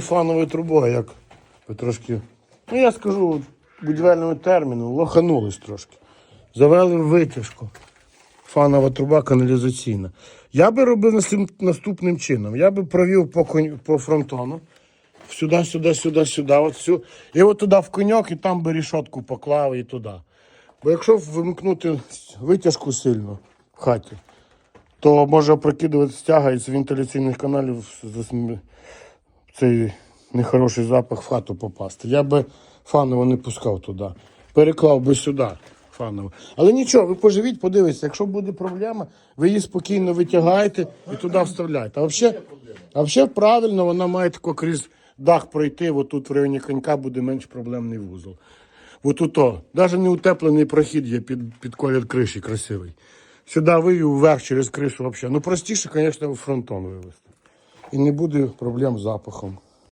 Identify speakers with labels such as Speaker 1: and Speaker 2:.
Speaker 1: Фановою трубою, як ви трошки, ну я скажу будівельному терміну, лоханулись трошки. Завели витяжку. Фанова труба каналізаційна. Я би робив наступним чином. Я би провів по, конь- по фронтону. Сюди, сюди, сюди, сюди. От всю. І от туди в коньок, і там би рішотку поклав і туди. Бо якщо вимкнути витяжку сильно в хаті, то може опрокидувати стяга із вентиляційних каналів цей нехороший запах в хату попасти. Я би фаново не пускав туди. Переклав би сюди фаново. Але нічого, ви поживіть, подивіться, якщо буде проблема, ви її спокійно витягаєте і туди вставляєте. А взагалі, а взагалі правильно вона має тако крізь дах пройти, отут в районі конька буде менш проблемний вузол. Отут о, навіть не утеплений прохід є під, під колір криші красивий. Сюди вивів вверх через кришу взагалі. Ну простіше, звісно, фронтон вивезти. І не буде проблем з запахом.